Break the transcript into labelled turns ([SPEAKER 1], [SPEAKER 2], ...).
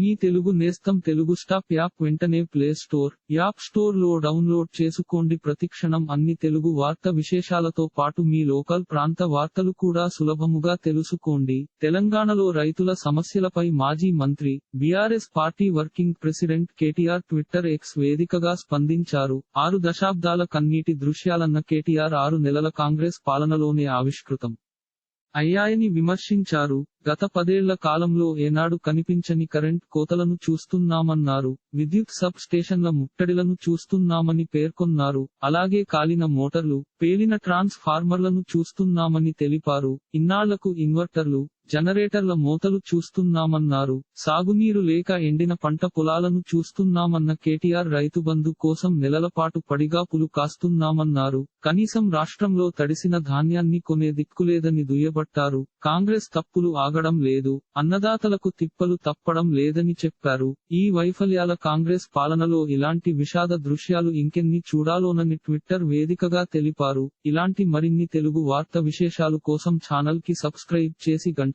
[SPEAKER 1] మీ తెలుగు నేస్తం Telugu stop app వెంటనే play store app స్టోర్లో డౌన్లోడ్ చేసుకోండి. ప్రతిక్షణం అన్ని తెలుగు వార్త విశేషాలతో పాటు మీ లోకల్ ప్రాంత వార్తలు కూడా సులభముగా తెలుసుకోండి. తెలంగాణలో రైతుల సమస్యలపై మాజీ మంత్రి BRS party working president KTR Twitter X వేదికగా స్పందించారు. ఆరు దశాబ్దాల కన్నీటి దృశ్యాలన్న కేటీఆర్ ఆరు నెలల కాంగ్రెస్ పాలనలోనే ఆవిష్కృతం. అయ్యాయని విమర్శించారు. గత పదేళ్ళ కాలంలో ఏనాడు కనిపించని కరెంట్ కోతలను చూస్తున్నామన్నారు. విద్యుత్ సబ్ స్టేషన్ల ముట్టడిలను చూస్తున్నామని పేర్కొన్నారు. అలాగే కాలిన మోటార్లు పేలిన ట్రాన్స్ ఫార్మర్లను చూస్తున్నామని తెలిపారు. ఇన్నాళ్ళకు ఇన్వర్టర్లు జనరేటర్ల మోతలు చూస్తున్నామన్నారు. సాగునీరు లేక ఎండిన పంట పొలాలను చూస్తున్నామన్న కేటీఆర్ రైతు బంధు కోసం నెలల పాటు పడిగాపులు కాస్తున్నామన్నారు. కనీసం రాష్ట్రంలో తడిసిన ధాన్యాన్ని కొనే దిక్కులేదని దుయ్యబట్టారు. కాంగ్రెస్ తప్పులు ఆగడం లేదు అన్నదాతలకు తిప్పలు తప్పడం లేదని చెప్పారు. ఈ వైఫల్యాల కాంగ్రెస్ పాలనలో ఇలాంటి విషాద దృశ్యాలు ఇంకెన్ని చూడాలోనని ట్విట్టర్ వేదికగా తెలిపారు. ఇలాంటి మరిన్ని తెలుగు వార్త విశేషాలు కోసం ఛానల్కి సబ్స్క్రైబ్ చేసి గంట